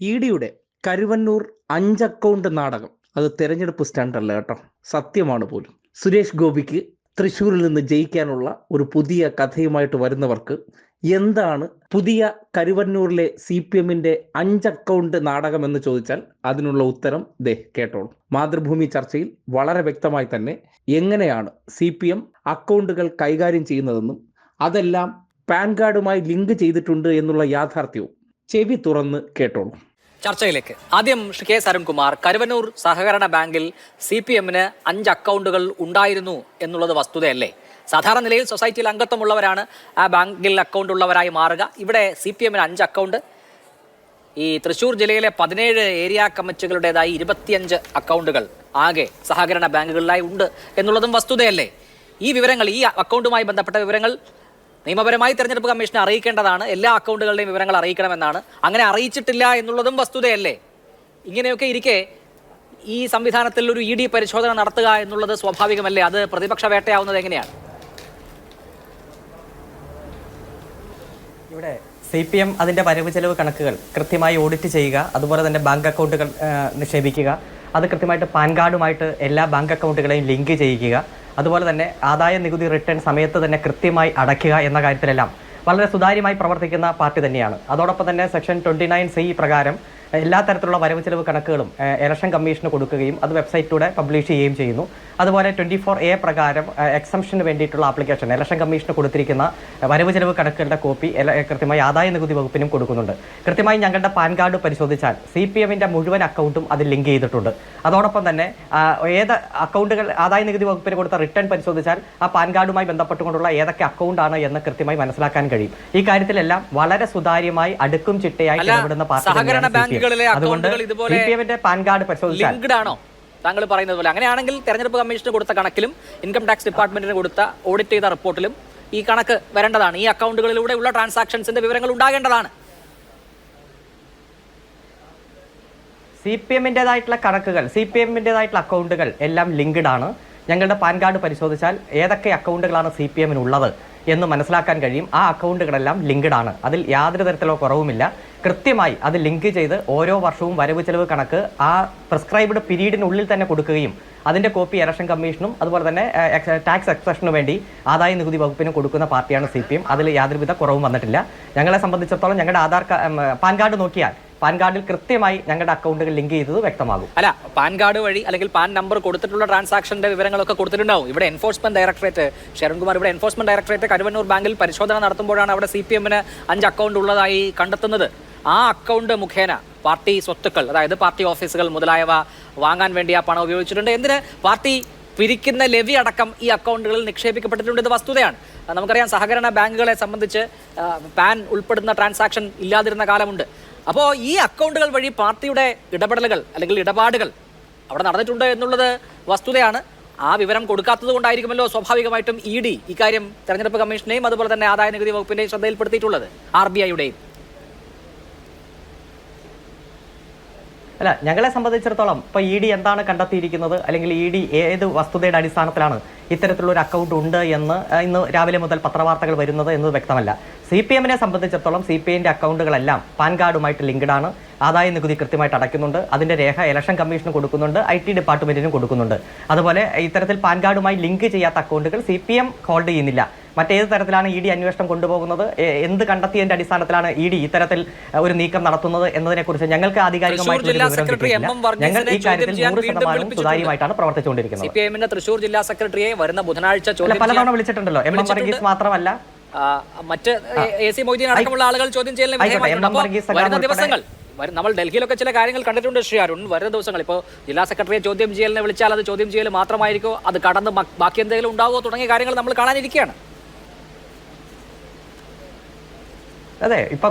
E ഡിയുടെ കരുവന്നൂർ അഞ്ച് account നാടകം. അത് തെരഞ്ഞെടുപ്പ് സ്റ്റാൻഡല്ല കേട്ടോ. സത്യമാണ് പോലും. സുരേഷ് ഗോപിക്ക് തൃശ്ശൂരിൽ നിന്ന് ജയിക്കാനുള്ള ഒരു പുതിയ കഥയുമായിട്ട് വരുന്നവർക്ക് എന്താണ് പുതിയ കരുവന്നൂരിലെ സി പി എമ്മിന്റെ അക്കൗണ്ട് നാടകം എന്ന് ചോദിച്ചാൽ അതിനുള്ള ഉത്തരം ദേ കേട്ടോളൂ. മാതൃഭൂമി ചർച്ചയിൽ വളരെ വ്യക്തമായി തന്നെ എങ്ങനെയാണ് സി പി എം അക്കൗണ്ടുകൾ കൈകാര്യം ചെയ്യുന്നതെന്നും അതെല്ലാം പാൻ കാർഡുമായി ലിങ്ക് ചെയ്തിട്ടുണ്ട് എന്നുള്ള യാഥാർത്ഥ്യവും ചെവി തുറന്ന് കേട്ടോളൂ. ചർച്ചയിലേക്ക്. ആദ്യം ശ്രീ കെ സരൺകുമാർ കരുവന്നൂർ സഹകരണ ബാങ്കിൽ സി പി എമ്മിന് അഞ്ച് അക്കൗണ്ടുകൾ ഉണ്ടായിരുന്നു എന്നുള്ളത് വസ്തുതയല്ലേ? സാധാരണ നിലയിൽ സൊസൈറ്റിയിൽ അംഗത്വമുള്ളവരാണ്. ആ ബാങ്കിൽ അക്കൗണ്ട് ഉള്ളവരായി മാറുക. ഇവിടെ സി പി എമ്മിന് അഞ്ച് അക്കൗണ്ട്. ഈ തൃശൂർ ജില്ലയിലെ പതിനേഴ് ഏരിയ കമ്മിറ്റികളുടേതായി ഇരുപത്തിയഞ്ച് അക്കൗണ്ടുകൾ ആകെ സഹകരണ ബാങ്കുകളിലായി ഉണ്ട് എന്നുള്ളതും വസ്തുതയല്ലേ? ഈ വിവരങ്ങൾ ഈ അക്കൗണ്ടുമായി ബന്ധപ്പെട്ട വിവരങ്ങൾ നിയമപരമായി തെരഞ്ഞെടുപ്പ് കമ്മീഷനെ അറിയിക്കേണ്ടതാണ്. എല്ലാ അക്കൗണ്ടുകളുടെയും വിവരങ്ങൾ അറിയിക്കണമെന്നാണ്. അങ്ങനെ അറിയിച്ചിട്ടില്ല എന്നുള്ളതും വസ്തുതയല്ലേ? ഇങ്ങനെയൊക്കെ ഇരിക്കെ ഈ സംവിധാനത്തിൽ ഒരു ഇ ഡി പരിശോധന നടത്തുക എന്നുള്ളത് സ്വാഭാവികമല്ലേ? അത് പ്രതിപക്ഷ വേട്ടയാവുന്നത് എങ്ങനെയാണ്? ഇവിടെ സി പി എം അതിന്റെ വരവ് ചെലവ് കണക്കുകൾ കൃത്യമായി ഓഡിറ്റ് ചെയ്യുക അതുപോലെ തന്നെ ബാങ്ക് അക്കൗണ്ടുകൾ നിക്ഷേപിക്കുക. അത് കൃത്യമായിട്ട് പാൻ കാർഡുമായിട്ട് എല്ലാ ബാങ്ക് അക്കൗണ്ടുകളെയും ലിങ്ക് ചെയ്യിക്കുക അതുപോലെ തന്നെ ആദായ നികുതി റിട്ടേൺ സമയത്ത് തന്നെ കൃത്യമായി അടയ്ക്കുക എന്ന കാര്യത്തിലെല്ലാം വളരെ സുതാര്യമായി പ്രവർത്തിക്കുന്ന പാർട്ടി തന്നെയാണ്. അതോടൊപ്പം തന്നെ സെക്ഷൻ ട്വന്റി നയൻ സി പ്രകാരം എല്ലാ തരത്തിലുള്ള വരവ് ചെലവ് കണക്കുകളും ഇലക്ഷൻ കമ്മീഷന് കൊടുക്കുകയും അത് വെബ്സൈറ്റിലൂടെ പബ്ലിഷ് ചെയ്യുകയും ചെയ്യുന്നു. അതുപോലെ ട്വന്റി ഫോർ എ പ്രകാരം എക്സംഷന് വേണ്ടിയിട്ടുള്ള ആപ്ലിക്കേഷൻ ഇലക്ഷൻ കമ്മീഷന് കൊടുത്തിരിക്കുന്ന വരവ് ചെലവ് കണക്കുകളുടെ കോപ്പി കൃത്യമായി ആദായ നികുതി വകുപ്പിനും കൊടുക്കുന്നുണ്ട്. കൃത്യമായി ഞങ്ങളുടെ പാൻ കാർഡ് പരിശോധിച്ചാൽ സി പി എമ്മിന്റെ മുഴുവൻ അക്കൗണ്ടും അതിൽ ലിങ്ക് ചെയ്തിട്ടുണ്ട്. അതോടൊപ്പം തന്നെ ഏത് അക്കൗണ്ടുകൾ ആദായ നികുതി വകുപ്പിന് കൊടുത്ത റിട്ടേൺ പരിശോധിച്ചാൽ ആ പാൻ കാർഡുമായി ബന്ധപ്പെട്ടുകൊണ്ടുള്ള ഏതൊക്കെ അക്കൗണ്ടാണ് എന്ന് കൃത്യമായി മനസ്സിലാക്കാൻ കഴിയും. ഈ കാര്യത്തിലെല്ലാം വളരെ സുതാര്യമായി അടുക്കും ചിട്ടയായി ഇടപെടുന്ന പാർട്ടി അതുകൊണ്ട് സി പി എമ്മിന്റെ പാൻ കാർഡ് പരിശോധിച്ചാൽ താങ്കൾ പറയുന്നത് പോലെ. അങ്ങനെയാണെങ്കിൽ തെരഞ്ഞെടുപ്പ് കമ്മീഷന് കൊടുത്ത കണക്കിലും ഇൻകം ടാക്സ് ഡിപ്പാർട്ട്മെന്റിന് കൊടുത്ത ഓഡിറ്റ് ചെയ്ത റിപ്പോർട്ടിലും ഈ കണക്ക് വരേണ്ടതാണ്. ഈ അക്കൗണ്ടുകളിലൂടെ ഉള്ള ട്രാൻസാക്ഷൻസിന്റെ വിവരങ്ങൾ ഉണ്ടാകേണ്ടതാണ്. സി പി എമ്മിന്റെതായിട്ടുള്ള കണക്കുകൾ സി പി എമ്മിന്റെതായിട്ടുള്ള അക്കൗണ്ടുകൾ എല്ലാം ലിങ്ക്ഡ് ആണ്. ഞങ്ങളുടെ പാൻ കാർഡ് പരിശോധിച്ചാൽ ഏതൊക്കെ അക്കൗണ്ടുകളാണ് സി പി എമ്മിനുള്ളത് എന്ന് മനസ്സിലാക്കാൻ കഴിയും. ആ അക്കൗണ്ടുകളെല്ലാം ലിങ്ക്ഡ് ആണ്. അതിൽ യാതൊരു തരത്തിലുള്ള കുറവുമില്ല. കൃത്യമായി അത് ലിങ്ക് ചെയ്ത് ഓരോ വർഷവും വരവ് ചെലവ് കണക്ക് ആ പ്രിസ്ക്രൈബ്ഡ് പീരീഡിനുള്ളിൽ തന്നെ കൊടുക്കുകയും അതിന്റെ കോപ്പി ഇലക്ഷൻ കമ്മീഷനും അതുപോലെ തന്നെ ടാക്സ് എക്സ്പ്രഷനു വേണ്ടി ആദായ നികുതി വകുപ്പിനും കൊടുക്കുന്ന പാർട്ടിയാണ് സി പി എം അതിൽ യാതൊരുവിധ കുറവും വന്നിട്ടില്ല. ഞങ്ങളെ സംബന്ധിച്ചിടത്തോളം ഞങ്ങളുടെ ആധാർ പാൻ കാർഡ് നോക്കിയാൽ പാൻ കാർഡിൽ കൃത്യമായി ഞങ്ങളുടെ അക്കൗണ്ടുകൾ ലിങ്ക് ചെയ്തത് വ്യക്തമാകും. അല്ല പാൻ കാർഡ് വഴി അല്ലെങ്കിൽ പാൻ നമ്പർ കൊടുത്തിട്ടുള്ള ട്രാൻസാക്ഷന്റെ വിവരങ്ങളൊക്കെ കൊടുത്തിട്ടുണ്ടാവും. ഇവിടെ എൻഫോഴ്സ്മെന്റ് ഡയറക്ടറേറ്റ് ശരൺകുമാർ ഇവിടെ എൻഫോഴ്സ്മെന്റ് ഡയറക്ടറേറ്റ് കരുവന്നൂർ ബാങ്കിൽ പരിശോധന നടത്തുമ്പോഴാണ് അവിടെ സി പി എമ്മിന് അഞ്ച് അക്കൗണ്ട് ഉള്ളതായി കണ്ടെത്തുന്നത്. ആ അക്കൗണ്ട് മുഖേന പാർട്ടി സ്വത്തുക്കൾ അതായത് പാർട്ടി ഓഫീസുകൾ മുതലായവ വാങ്ങാൻ വേണ്ടി ആ പണം ഉപയോഗിച്ചിട്ടുണ്ട്. എന്തിന്? പാർട്ടി പിരിക്കുന്ന ലെവി അടക്കം ഈ അക്കൗണ്ടുകളിൽ നിക്ഷേപിക്കപ്പെട്ടിട്ടുണ്ട് ഇത് വസ്തുതയാണ്. നമുക്കറിയാം സഹകരണ ബാങ്കുകളെ സംബന്ധിച്ച് പാൻ ഉൾപ്പെടുന്ന ട്രാൻസാക്ഷൻ ഇല്ലാതിരുന്ന കാലമുണ്ട്. അപ്പോൾ ഈ അക്കൗണ്ടുകൾ വഴി പാർട്ടിയുടെ ഇടപെടലുകൾ അല്ലെങ്കിൽ ഇടപാടുകൾ അവിടെ നടന്നിട്ടുണ്ട് എന്നുള്ളത് വസ്തുതയാണ്. ആ വിവരം കൊടുക്കാത്തത് കൊണ്ടായിരിക്കുമല്ലോ സ്വാഭാവികമായിട്ടും ഇ ഡി ഇക്കാര്യം തെരഞ്ഞെടുപ്പ് കമ്മീഷനെയും അതുപോലെ തന്നെ ആദായ നികുതി വകുപ്പിന്റെയും ശ്രദ്ധയിൽപ്പെടുത്തിയിട്ടുള്ളത്. R B ഐയുടെയും. അല്ല ഞങ്ങളെ സംബന്ധിച്ചിടത്തോളം ഇപ്പൊ ഇ ഡി എന്താണ് കണ്ടെത്തിയിരിക്കുന്നത്? അല്ലെങ്കിൽ ഇ ഡി ഏത് വസ്തുതയുടെ അടിസ്ഥാനത്തിലാണ് ഇത്തരത്തിലുള്ള ഒരു അക്കൗണ്ട് ഉണ്ട് എന്ന് ഇന്ന് രാവിലെ മുതൽ പത്രവാർത്തകൾ വരുന്നത് എന്നത് വ്യക്തമല്ല. സി പി എമ്മിനെ സംബന്ധിച്ചിടത്തോളം സി പി ഐന്റെ അക്കൗണ്ടുകളെല്ലാം പാൻ കാർഡുമായിട്ട് ലിങ്ക്ഡ് ആണ്. ആദായ നികുതി കൃത്യമായിട്ട് അടയ്ക്കുന്നുണ്ട്. അതിന്റെ രേഖ ഇലക്ഷൻ കമ്മീഷന് കൊടുക്കുന്നുണ്ട്. ഐ ടി ഡിപ്പാർട്ട്മെന്റിനും കൊടുക്കുന്നുണ്ട്. അതുപോലെ ഇത്തരത്തിൽ പാൻ കാർഡുമായി ലിങ്ക് ചെയ്യാത്ത അക്കൗണ്ടുകൾ സി പി എം ഹോൾഡ് ചെയ്യുന്നില്ല. മറ്റേത് തരത്തിലാണ് ഇ ഡി അന്വേഷണം കൊണ്ടുപോകുന്നത്? എന്ത് കണ്ടെത്തിയതിന്റെ അടിസ്ഥാനത്തിലാണ് ഇ ഡി ഇത്തരത്തിൽ ഒരു നീക്കം നടത്തുന്നത് എന്നതിനെക്കുറിച്ച് ഞങ്ങൾക്ക് ആധികാരികമായിട്ടുള്ള ഞങ്ങൾ ഈ കാര്യത്തിൽ നൂറ് ശതമാനവും. സുതാര്യമായിട്ടാണ് പ്രവർത്തിച്ചുകൊണ്ടിരിക്കുന്നത്. തൃശൂർ ജില്ലാ സെക്രട്ടറിയെ വരുന്ന ബുധനാഴ്ച ചോദ്യം പലതവണ ചെയ്യാൻ വിളിച്ചിട്ടുണ്ടല്ലോ. എം എം വർഗീസ് മാത്രമല്ല. മറ്റ് എ സി മൊയ്തീൻ അടക്കമുള്ള ആളുകൾ ചോദ്യം ചെയ്യലിന് ദിവസങ്ങൾ നമ്മൾ ഡൽഹിയിലൊക്കെ ചില കാര്യങ്ങൾ കണ്ടിട്ടുണ്ട് ശ്രീ അരുൺ. വരുന്ന ദിവസങ്ങൾ ഇപ്പോൾ ജില്ലാ സെക്രട്ടറിയെ ചോദ്യം ചെയ്യലിനെ വിളിച്ചാൽ അത് ചോദ്യം ചെയ്യൽ മാത്രമായിരിക്കോ? അത് കടന്ന് ബാക്കി എന്തെങ്കിലും ഉണ്ടാവുമോ? തുടങ്ങിയ കാര്യങ്ങൾ നമ്മൾ കാണാനിരിക്കുകയാണ്. അതെ ഇപ്പൊ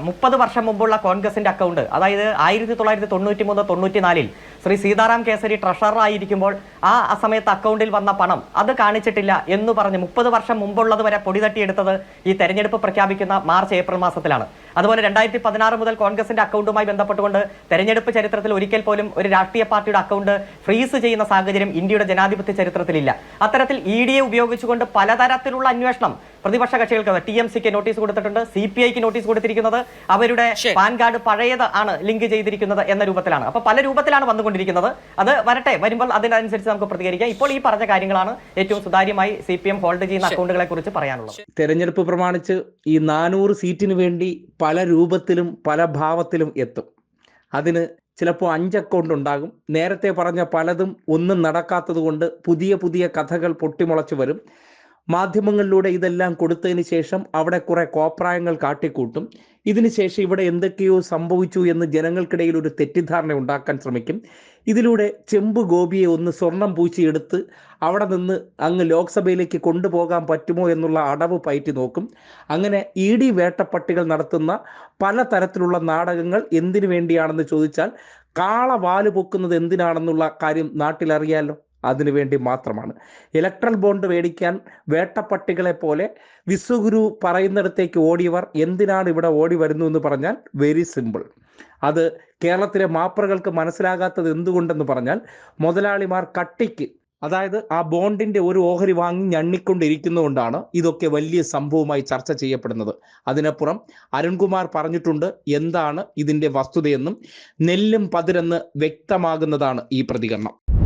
മുപ്പത് വർഷം മുമ്പുള്ള കോൺഗ്രസിന്റെ അക്കൗണ്ട് അതായത് ആയിരത്തി തൊള്ളായിരത്തി തൊണ്ണൂറ്റി മൂന്ന് തൊണ്ണൂറ്റി നാലിൽ ശ്രീ സീതാറാം കേസരി ട്രഷററായിരിക്കുമ്പോൾ ആ ആ സമയത്ത് അക്കൗണ്ടിൽ വന്ന പണം അത് കാണിച്ചിട്ടില്ല എന്ന് പറഞ്ഞ് മുപ്പത് വർഷം മുമ്പുള്ളത് വരെ പൊടി തട്ടിയെടുത്തത് ഈ തെരഞ്ഞെടുപ്പ് പ്രഖ്യാപിക്കുന്ന മാർച്ച് ഏപ്രിൽ മാസത്തിലാണ്. അതുപോലെ രണ്ടായിരത്തി പതിനാറ് മുതൽ കോൺഗ്രസിന്റെ അക്കൗണ്ടുമായി ബന്ധപ്പെട്ടുകൊണ്ട് തെരഞ്ഞെടുപ്പ് ചരിത്രത്തിൽ ഒരിക്കൽ പോലും ഒരു രാഷ്ട്രീയ പാർട്ടിയുടെ അക്കൗണ്ട് ഫ്രീസ് ചെയ്യുന്ന സാഹചര്യം ഇന്ത്യയുടെ ജനാധിപത്യ ചരിത്രത്തിലില്ല. അത്തരത്തിൽ ഇ ഡിയെ ഉപയോഗിച്ചുകൊണ്ട് പലതരത്തിലുള്ള അന്വേഷണം പ്രതിപക്ഷ കക്ഷികൾക്ക് ടി എം സിക്ക് നോട്ടീസ് കൊടുത്തിട്ടുണ്ട് സി പി ഐക്ക് നോട്ടീസ് കൊടുത്തിരിക്കുന്നത് അവരുടെ പാൻ കാർഡ് പഴയത് ആണ് ലിങ്ക് ചെയ്തിരിക്കുന്നത് എന്ന രൂപത്തിലാണ്. അപ്പൊ പല രൂപത്തിലാണ് വന്നുകൊണ്ടിരിക്കുന്നത് അത് വരട്ടെ വരുമ്പോൾ അതിനനുസരിച്ച് നമുക്ക് പ്രതികരിക്കാം. ഇപ്പോൾ ഈ പറഞ്ഞ കാര്യങ്ങളാണ് ഏറ്റവും സുതാര്യമായി സി പി എം ഹോൾഡ് ചെയ്യുന്ന അക്കൗണ്ടുകളെ കുറിച്ച് പറയാനുള്ളത്. തെരഞ്ഞെടുപ്പ് പ്രമാണിച്ച് ഈ നാനൂറ് സീറ്റിന് വേണ്ടി പല രൂപത്തിലും പല ഭാവത്തിലും എത്തും. അതിന് ചിലപ്പോൾ അഞ്ച് അക്കൗണ്ട് ഉണ്ടാകും. നേരത്തെ പറഞ്ഞ പലതും ഒന്നും നടക്കാത്തത് കൊണ്ട് പുതിയ പുതിയ കഥകൾ പൊട്ടിമുളച്ചു വരും. മാധ്യമങ്ങളിലൂടെ ഇതെല്ലാം കൊടുത്തതിന് ശേഷം അവിടെ കുറെ കോപ്രായങ്ങൾ കാട്ടിക്കൂട്ടും. ഇതിനുശേഷം ഇവിടെ എന്തൊക്കെയോ സംഭവിച്ചു എന്ന് ജനങ്ങൾക്കിടയിൽ ഒരു തെറ്റിദ്ധാരണ ഉണ്ടാക്കാൻ ശ്രമിക്കും. ഇതിലൂടെ ചെമ്പ് ഗോപിയെ ഒന്ന് സ്വർണം പൂച്ചിയെടുത്ത് അവിടെ നിന്ന് അങ്ങ് ലോക്സഭയിലേക്ക് കൊണ്ടുപോകാൻ പറ്റുമോ എന്നുള്ള അടവ് പയറ്റി നോക്കും. അങ്ങനെ ഇ ഡി വേട്ടപ്പട്ടികൾ നടത്തുന്ന പല തരത്തിലുള്ള നാടകങ്ങൾ എന്തിനു വേണ്ടിയാണെന്ന് ചോദിച്ചാൽ കാള വാൽ പൊക്കുന്നത് എന്തിനാണെന്നുള്ള കാര്യം നാട്ടിലറിയാലോ? അതിനു വേണ്ടി മാത്രമാണ്. ഇലക്ട്രൽ ബോണ്ട് മേടിക്കാൻ വേട്ടപ്പട്ടികളെ പോലെ വിശ്വഗുരു പറയുന്നിടത്തേക്ക് ഓടിയവർ എന്തിനാണ് ഇവിടെ ഓടി വരുന്നു എന്ന് പറഞ്ഞാൽ വെരി സിമ്പിൾ അത് കേരളത്തിലെ മാപ്രകൾക്ക് മനസ്സിലാകാത്തത് എന്തുകൊണ്ടെന്ന് പറഞ്ഞാൽ മുതലാളിമാർ കട്ടിക്ക് അതായത് ആ ബോണ്ടിന്റെ ഒരു ഓഹരി വാങ്ങി ഞണ്ണിക്കൊണ്ടിരിക്കുന്നതുകൊണ്ടാണ് ഇതൊക്കെ വലിയ സംഭവമായി ചർച്ച ചെയ്യപ്പെടുന്നത്. അതിനപ്പുറം അരുൺകുമാർ പറഞ്ഞിട്ടുണ്ട് എന്താണ് ഇതിന്റെ വസ്തുതയെന്നും നെല്ലും പതിരെന്ന് വ്യക്തമാകുന്നതാണ് ഈ പ്രതികരണം.